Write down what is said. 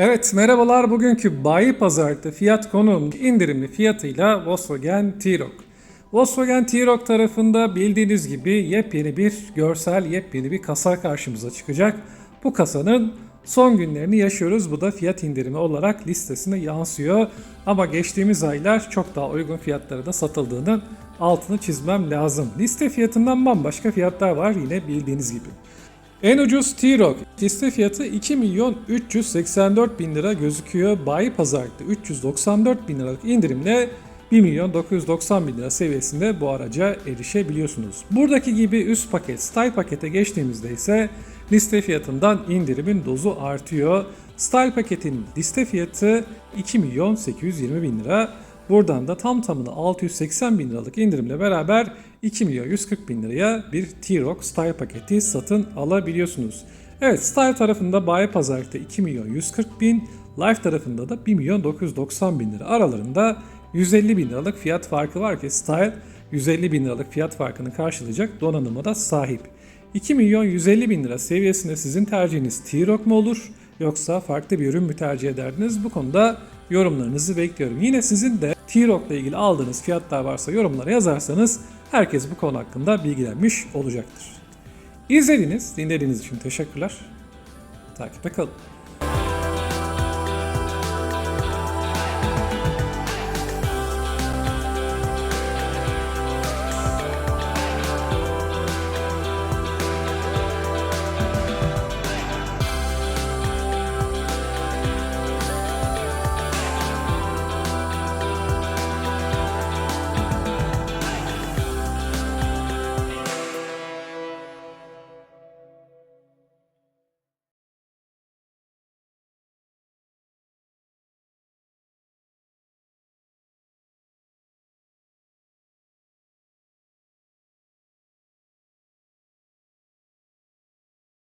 Evet merhabalar bugünkü bayi pazarda fiyat konuğum indirimli fiyatıyla Volkswagen T-Roc. Volkswagen T-Roc tarafında bildiğiniz gibi yepyeni bir görsel, yepyeni bir kasa karşımıza çıkacak. Bu kasanın son günlerini yaşıyoruz. Bu da fiyat indirimi olarak listesine yansıyor. Ama geçtiğimiz aylar çok daha uygun fiyatlara da satıldığının altını çizmem lazım. Liste fiyatından bambaşka fiyatlar var yine bildiğiniz gibi. En ucuz T-Roc liste fiyatı 2 milyon 384 bin lira gözüküyor. Bayi pazarlıkta 394 bin liralık indirimle 1 milyon 990 bin lira seviyesinde bu araca erişebiliyorsunuz. Buradaki gibi üst paket Style pakete geçtiğimizde ise liste fiyatından indirimin dozu artıyor. Style paketin liste fiyatı 2 milyon 820 bin lira. Buradan da tam tamına 680 bin liralık indirimle beraber 2 milyon 140 bin liraya bir T-Roc Style paketi satın alabiliyorsunuz. Evet Style tarafında bayi pazarlıkta 2 milyon 140 bin, Life tarafında da 1 milyon 990 bin lira aralarında 150 bin liralık fiyat farkı var ki Style 150 bin liralık fiyat farkını karşılayacak donanıma da sahip. 2 milyon 150 bin lira seviyesinde sizin tercihiniz T-Roc mu olur yoksa farklı bir ürün mü tercih ederdiniz? Bu konuda yorumlarınızı bekliyorum. Yine sizin de T-Roc ile ilgili aldığınız fiyatlar varsa yorumlara yazarsanız herkes bu konu hakkında bilgilenmiş olacaktır. İzlediğiniz, dinlediğiniz için teşekkürler. Takipte kalın.